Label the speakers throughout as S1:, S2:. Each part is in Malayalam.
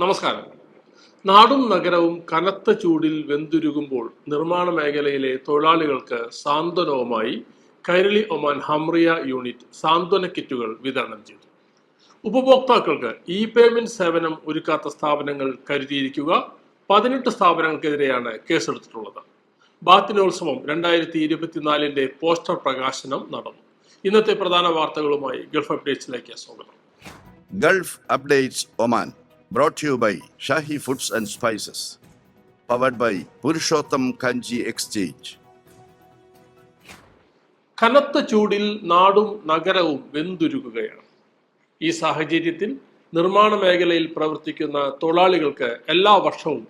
S1: നമസ്കാരം. നാടും നഗരവും കനത്ത ചൂടിൽ വെന്തുരുകുമ്പോൾ നിർമ്മാണ മേഖലയിലെ തൊഴിലാളികൾക്ക് സാന്ത്വനവുമായി കൈരളി ഒമാൻ ഹംറിയ യൂണിറ്റ് സാന്ത്വന കിറ്റുകൾ വിതരണം ചെയ്തു. ഉപഭോക്താക്കൾക്ക് ഇ പേയ്മെന്റ് സേവനം ഒരുക്കാത്ത സ്ഥാപനങ്ങൾ കരുതിയിരിക്കുക. പതിനെട്ട് സ്ഥാപനങ്ങൾക്കെതിരെയാണ് കേസെടുത്തിട്ടുള്ളത്. ബാത്തിനോത്സവം രണ്ടായിരത്തി ഇരുപത്തിനാലിന്റെ പോസ്റ്റർ പ്രകാശനം നടന്നു. ഇന്നത്തെ പ്രധാന വാർത്തകളുമായി ഗൾഫ് അപ്ഡേറ്റ്സിലേക്ക് സ്വാഗതം.
S2: Gulf updates Oman. To you by Shahi foods and spices powered by Purushottam Kanji exchange
S1: കനത്ത ചൂടിൽ നാടും നഗരവും വെന്തുരുകുകയാണ്. ഈ സാഹചര്യത്തിൽ നിർമ്മാണ മേഖലയിൽ പ്രവർത്തിക്കുന്ന തൊഴിലാളികൾക്ക് എല്ലാ വർഷവും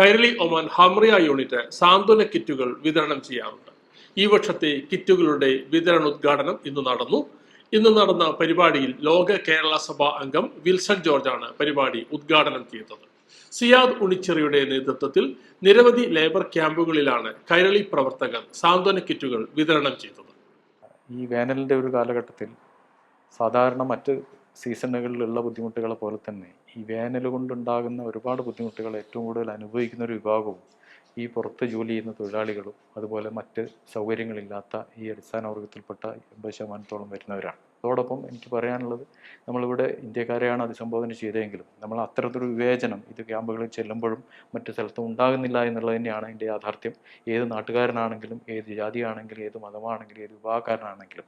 S1: കൈരളി ഒമാൻ ഹംറിയ യൂണിറ്റ് സാന്ത്വന കിറ്റുകൾ വിതരണം ചെയ്യാറുണ്ട്. ഈ വർഷത്തെ കിറ്റുകളുടെ വിതരണോദ്ഘാടനം ഇന്ന് നടന്നു. ഇന്ന് നടന്ന പരിപാടിയിൽ ലോക കേരള സഭ അംഗം വിൽസൺ ജോർജാണ് പരിപാടി ഉദ്ഘാടനം ചെയ്തത്. സിയാദ് ഉണിച്ചെറിയുടെ നേതൃത്വത്തിൽ നിരവധി ലേബർ ക്യാമ്പുകളിലാണ് കൈരളി പ്രവർത്തകർ സാന്ത്വന കിറ്റുകൾ വിതരണം ചെയ്തത്.
S3: ഈ വേനലിന്റെ ഒരു കാലഘട്ടത്തിൽ സാധാരണ മറ്റ് സീസണുകളിലുള്ള ബുദ്ധിമുട്ടുകളെ പോലെ തന്നെ ഈ വേനൽ കൊണ്ടുണ്ടാകുന്ന ഒരുപാട് ബുദ്ധിമുട്ടുകൾ ഏറ്റവും കൂടുതൽ അനുഭവിക്കുന്ന ഒരു വിഭാഗവും ഈ പുറത്ത് ജോലി ചെയ്യുന്ന തൊഴിലാളികളും അതുപോലെ മറ്റ് സൗകര്യങ്ങളില്ലാത്ത ഈ അടിസ്ഥാന വർഗത്തിൽപ്പെട്ട എൺപത് ശതമാനത്തോളം വരുന്നവരാണ്. അതോടൊപ്പം എനിക്ക് പറയാനുള്ളത് നമ്മളിവിടെ ഇന്ത്യക്കാരെയാണ് അഭിസംബോധന ചെയ്തതെങ്കിലും നമ്മൾ അത്തരത്തിലൊരു വിവേചനം ഇത് ക്യാമ്പുകളിൽ ചെല്ലുമ്പോഴും മറ്റു സ്ഥലത്തും ഉണ്ടാകുന്നില്ല എന്നുള്ളത് തന്നെയാണ് എന്റെ യാഥാർത്ഥ്യം. ഏത് നാട്ടുകാരനാണെങ്കിലും ഏത് ജാതിയാണെങ്കിലും ഏത് മതമാണെങ്കിലും ഏത് വിഭാഗക്കാരനാണെങ്കിലും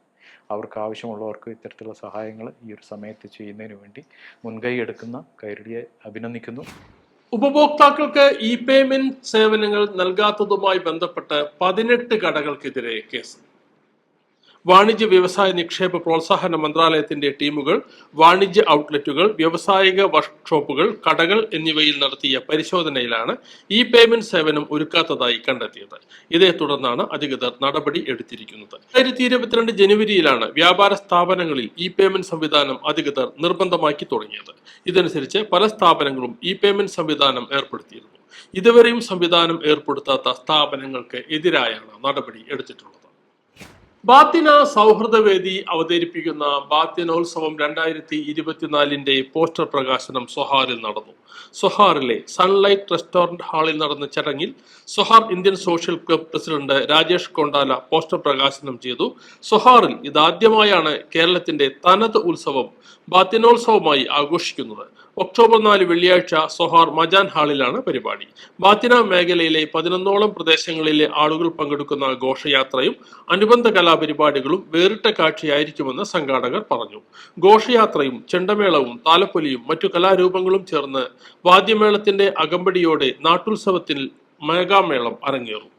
S3: അവർക്ക് ആവശ്യമുള്ളവർക്ക് ഇത്തരത്തിലുള്ള സഹായങ്ങൾ ഈ ഒരു സമയത്ത് ചെയ്യുന്നതിന് വേണ്ടി മുൻകൈ എടുക്കുന്ന കൈരളിയെ അഭിനന്ദിക്കുന്നു.
S1: ഉപഭോക്താക്കൾക്ക് ഇ പേയ്മെന്റ് സേവനങ്ങൾ നൽകാത്തതുമായി ബന്ധപ്പെട്ട് പതിനെട്ട് കടകൾക്കെതിരെ കേസ്. വാണിജ്യ വ്യവസായ നിക്ഷേപ പ്രോത്സാഹന മന്ത്രാലയത്തിന്റെ ടീമുകൾ വാണിജ്യ ഔട്ട്ലെറ്റുകൾ വ്യാവസായിക വർക്ക്ഷോപ്പുകൾ കടകൾ എന്നിവയിൽ നടത്തിയ പരിശോധനയിലാണ് ഇ പേയ്മെന്റ് സേവനം ഒരുക്കാത്തതായി കണ്ടെത്തിയത്. ഇതേ തുടർന്നാണ് അധികൃതർ നടപടി എടുത്തിരിക്കുന്നത്. രണ്ടായിരത്തി ഇരുപത്തിരണ്ട് ജനുവരിയിലാണ് വ്യാപാര സ്ഥാപനങ്ങളിൽ ഇ പേയ്മെന്റ് സംവിധാനം അധികൃതർ നിർബന്ധമാക്കി തുടങ്ങിയത്. ഇതനുസരിച്ച് പല സ്ഥാപനങ്ങളും ഇ പേയ്മെന്റ് സംവിധാനം ഏർപ്പെടുത്തിയിരുന്നു. ഇതുവരെയും സംവിധാനം ഏർപ്പെടുത്താത്ത സ്ഥാപനങ്ങൾക്ക് എതിരായാണ് നടപടി എടുത്തിട്ടുള്ളത്. ബാത്തിന സൗഹൃദവേദി അവതരിപ്പിക്കുന്ന ബാത്തിനോത്സവം രണ്ടായിരത്തി ഇരുപത്തിനാലിന്റെ പോസ്റ്റർ പ്രകാശനം സൊഹാറിൽ നടന്നു. സൊഹാറിലെ സൺലൈറ്റ് റെസ്റ്റോറന്റ് ഹാളിൽ നടന്ന ചടങ്ങിൽ Sohar Indian social club president Rajesh Kondala poster പ്രകാശനം ചെയ്തു. സൊഹാറിൽ ഇതാദ്യമായാണ് കേരളത്തിന്റെ തനത് ഉത്സവം ബാത്തിനോത്സവമായി ആഘോഷിക്കുന്നത്. ഒക്ടോബർ നാല് വെള്ളിയാഴ്ച സൊഹാർ മജാൻ ഹാളിലാണ് പരിപാടി. ബാത്തിന മേഖലയിലെ പതിനൊന്നോളം പ്രദേശങ്ങളിലെ ആളുകൾ പങ്കെടുക്കുന്ന ഘോഷയാത്രയും അനുബന്ധ കലാപരിപാടികളും വേറിട്ട കാഴ്ചയായിരിക്കുമെന്ന് സംഘാടകർ പറഞ്ഞു. ഘോഷയാത്രയും ചെണ്ടമേളവും താലപ്പൊലിയും മറ്റു കലാരൂപങ്ങളും ചേർന്ന് വാദ്യമേളത്തിന്റെ അകമ്പടിയോടെ നാട്ടുത്സവത്തിൽ മേഘാമേളം അരങ്ങേറും.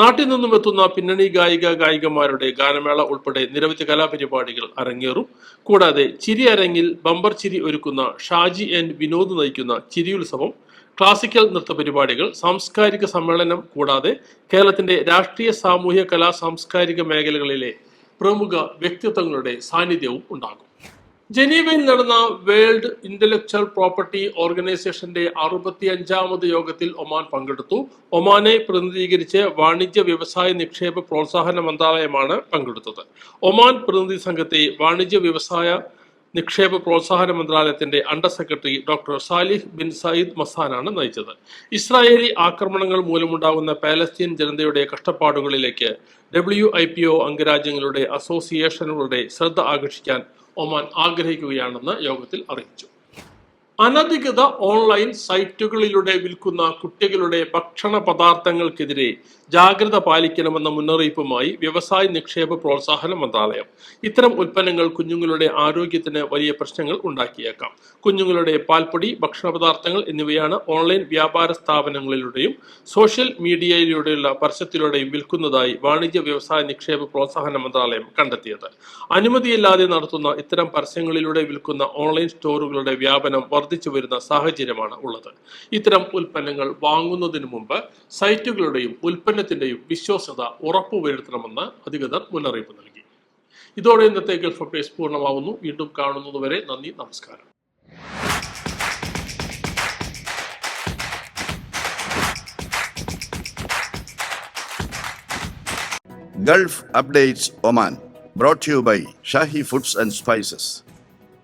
S1: നാട്ടിൽ നിന്നും എത്തുന്ന പിന്നണി ഗായിക ഗായികമാരുടെ ഗാനമേള ഉൾപ്പെടെ നിരവധി കലാപരിപാടികൾ അരങ്ങേറും. കൂടാതെ ചിരി അരങ്ങിൽ ബമ്പർ ചിരി ഒരുക്കുന്ന ഷാജി ആൻഡ് വിനോദ് നയിക്കുന്ന ചിരിയുത്സവം ക്ലാസിക്കൽ നൃത്ത പരിപാടികൾ സാംസ്കാരിക സമ്മേളനം കൂടാതെ കേരളത്തിന്റെ രാഷ്ട്രീയ സാമൂഹ്യ കലാ സാംസ്കാരിക മേഖലകളിലെ പ്രമുഖ വ്യക്തിത്വങ്ങളുടെ സാന്നിധ്യവും ഉണ്ടാകും. ജനീവയിൽ നടന്ന വേൾഡ് ഇന്റലക്ച്വൽ പ്രോപ്പർട്ടി ഓർഗനൈസേഷന്റെ അറുപത്തി അഞ്ചാമത് യോഗത്തിൽ ഒമാൻ പങ്കെടുത്തു. ഒമാനെ പ്രതിനിധീകരിച്ച് വാണിജ്യ വ്യവസായ നിക്ഷേപ പ്രോത്സാഹന മന്ത്രാലയമാണ് പങ്കെടുത്തത്. ഒമാൻ പ്രതിനിധി സംഘത്തെ വാണിജ്യ വ്യവസായ നിക്ഷേപ പ്രോത്സാഹന മന്ത്രാലയത്തിന്റെ under secretary doctor Salih bin Sayyid മസാനാണ് നയിച്ചത്. ഇസ്രായേലി ആക്രമണങ്ങൾ മൂലമുണ്ടാകുന്ന പാലസ്തീൻ ജനതയുടെ കഷ്ടപ്പാടുകളിലേക്ക് ഡബ്ല്യു ഐ പി ഒ അംഗരാജ്യങ്ങളുടെ അസോസിയേഷനുകളുടെ ശ്രദ്ധ ആകർഷിക്കാൻ ഒമാൻ ആഗ്രഹിക്കുകയാണെന്ന് യോഗത്തിൽ അറിയിച്ചു. അനധികൃത ഓൺലൈൻ സൈറ്റുകളിലൂടെ വിൽക്കുന്ന കുട്ടികളുടെ ഭക്ഷണ പദാർത്ഥങ്ങൾക്കെതിരെ ജാഗ്രത പാലിക്കണമെന്ന മുന്നറിയിപ്പുമായി വ്യവസായ നിക്ഷേപ പ്രോത്സാഹന മന്ത്രാലയം. ഇത്തരം ഉൽപ്പന്നങ്ങൾ കുഞ്ഞുങ്ങളുടെ ആരോഗ്യത്തിന് വലിയ പ്രശ്നങ്ങൾ ഉണ്ടാക്കിയേക്കാം. കുഞ്ഞുങ്ങളുടെ പാൽപ്പൊടി ഭക്ഷണ പദാർത്ഥങ്ങൾ എന്നിവയാണ് ഓൺലൈൻ വ്യാപാര സ്ഥാപനങ്ങളിലൂടെയും സോഷ്യൽ മീഡിയയിലൂടെയുള്ള പരസ്യത്തിലൂടെയും വിൽക്കുന്നതായി വാണിജ്യ വ്യവസായ നിക്ഷേപ പ്രോത്സാഹന മന്ത്രാലയം കണ്ടെത്തിയത്. അനുമതിയില്ലാതെ നടത്തുന്ന ഇത്തരം പരസ്യങ്ങളിലൂടെ വിൽക്കുന്ന ഓൺലൈൻ സ്റ്റോറുകളുടെ വ്യാപനം വർദ്ധിച്ചു വരുന്ന സാഹചര്യമാണ് ഉള്ളത്. ഇത്തരം ഉൽപ്പന്നങ്ങൾ വാങ്ങുന്നതിന് മുമ്പ് സൈറ്റുകളുടെയും ഉൽപ്പന്നത്തിന്റെയും വിശ്വാസ്യത ഉറപ്പുവരുത്തണമെന്ന് അധികൃതർ മുന്നറിയിപ്പ് നൽകി. ഇതോടെ ഇന്നത്തെ ഗൾഫ് അപ്ഡേറ്റ്സ് പൂർണമാവുന്നു. വീണ്ടും കാണുന്നതുവരെ നന്ദി നമസ്കാരം.
S2: Gulf updates Oman to you by Shahi foods and spices